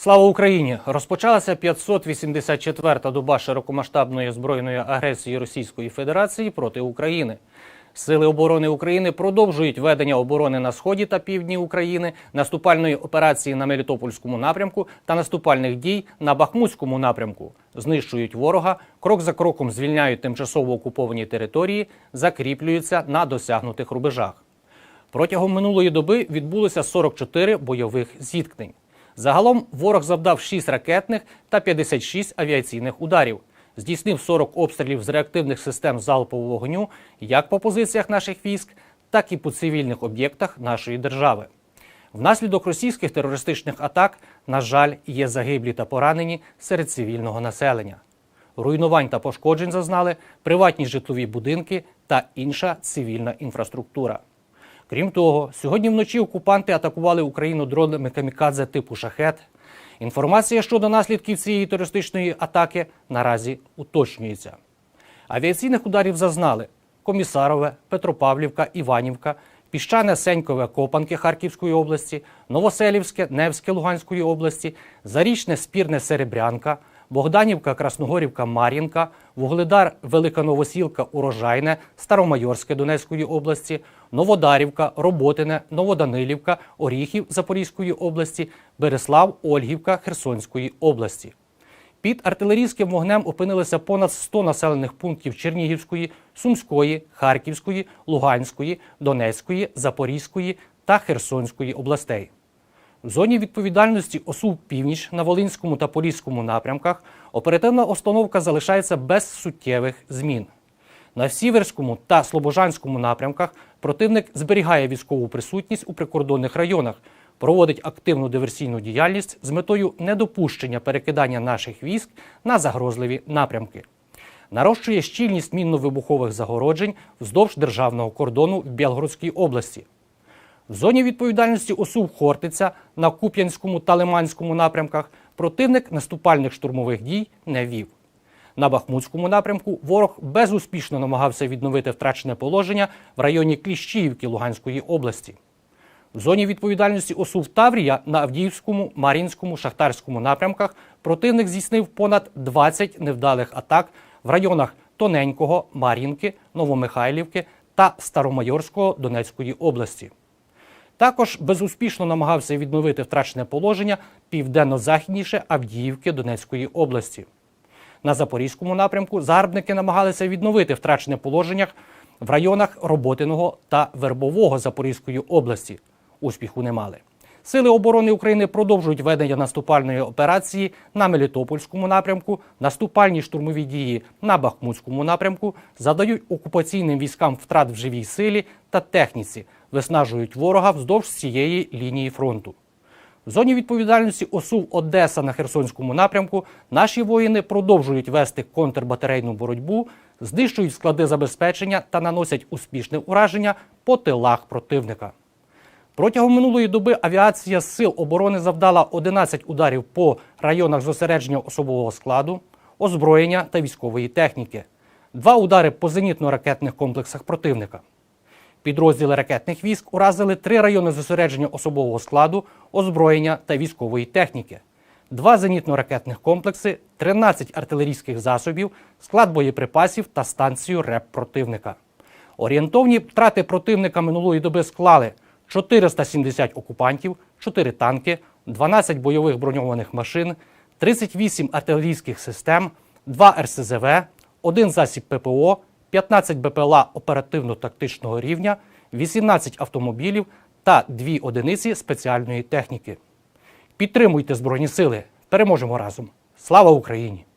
Слава Україні! Розпочалася 584-та доба широкомасштабної збройної агресії Російської Федерації проти України. Сили оборони України продовжують ведення оборони на сході та півдні України, наступальної операції на Мелітопольському напрямку та наступальних дій на Бахмутському напрямку. Знищують ворога, крок за кроком звільняють тимчасово окуповані території, закріплюються на досягнутих рубежах. Протягом минулої доби відбулося 44 бойових зіткнень. Загалом ворог завдав 6 ракетних та 56 авіаційних ударів, здійснив 40 обстрілів з реактивних систем залпового вогню як по позиціях наших військ, так і по цивільних об'єктах нашої держави. Внаслідок російських терористичних атак, на жаль, є загиблі та поранені серед цивільного населення. Руйнувань та пошкоджень зазнали приватні житлові будинки та інша цивільна інфраструктура. Крім того, сьогодні вночі окупанти атакували Україну дронами камікадзе типу шахет. Інформація щодо наслідків цієї терористичної атаки наразі уточнюється. Авіаційних ударів зазнали Комісарове, Петропавлівка, Іванівка, Піщане Сенькове, Копанки Харківської області, Новоселівське, Невське Луганської області, Зарічне Спірне Серебрянка, Богданівка, Красногорівка, Мар'їнка, Вугледар, Велика Новосілка, Урожайне, Старомайорське Донецької області, Новодарівка, Роботине, Новоданилівка, Оріхів Запорізької області, Береслав, Ольгівка Херсонської області. Під артилерійським вогнем опинилися понад 100 населених пунктів Чернігівської, Сумської, Харківської, Луганської, Донецької, Запорізької та Херсонської областей. В зоні відповідальності ОСУ Північ на Волинському та Поліському напрямках оперативна установка залишається без суттєвих змін. На Сіверському та Слобожанському напрямках противник зберігає військову присутність у прикордонних районах, проводить активну диверсійну діяльність з метою недопущення перекидання наших військ на загрозливі напрямки. Нарощує щільність мінно-вибухових загороджень вздовж державного кордону в Білгородській області. В зоні відповідальності ОСУ Хортиця на Куп'янському та Лиманському напрямках противник наступальних штурмових дій не вів. На Бахмутському напрямку ворог безуспішно намагався відновити втрачене положення в районі Кліщіївки Луганської області. В зоні відповідальності ОСУ Таврія на Авдіївському, Мар'їнському, Шахтарському напрямках противник здійснив понад 20 невдалих атак в районах Тоненького, Мар'їнки, Новомихайлівки та Старомайорського Донецької області. Також безуспішно намагався відновити втрачене положення південно-західніше Авдіївки Донецької області. На Запорізькому напрямку загарбники намагалися відновити втрачене положення в районах Роботиного та Вербового Запорізької області. Успіху не мали. Сили оборони України продовжують ведення наступальної операції на Мелітопольському напрямку, наступальні штурмові дії на Бахмутському напрямку, задають окупаційним військам втрат в живій силі та техніці, виснажують ворога вздовж цієї лінії фронту. В зоні відповідальності ОСУВ Одеса на Херсонському напрямку наші воїни продовжують вести контрбатарейну боротьбу, знищують склади забезпечення та наносять успішне ураження по тилах противника. Протягом минулої доби авіація Сил оборони завдала 11 ударів по районах зосередження особового складу, озброєння та військової техніки, два удари по зенітно-ракетних комплексах противника. Підрозділи ракетних військ уразили три райони зосередження особового складу, озброєння та військової техніки, два зенітно-ракетних комплекси, 13 артилерійських засобів, склад боєприпасів та станцію РЕП противника. Орієнтовні втрати противника минулої доби склали 470 окупантів, 4 танки, 12 бойових броньованих машин, 38 артилерійських систем, 2 РСЗВ, 1 засіб ППО, 15 БПЛА оперативно-тактичного рівня, 18 автомобілів та 2 одиниці спеціальної техніки. Підтримуйте Збройні Сили. Переможемо разом. Слава Україні!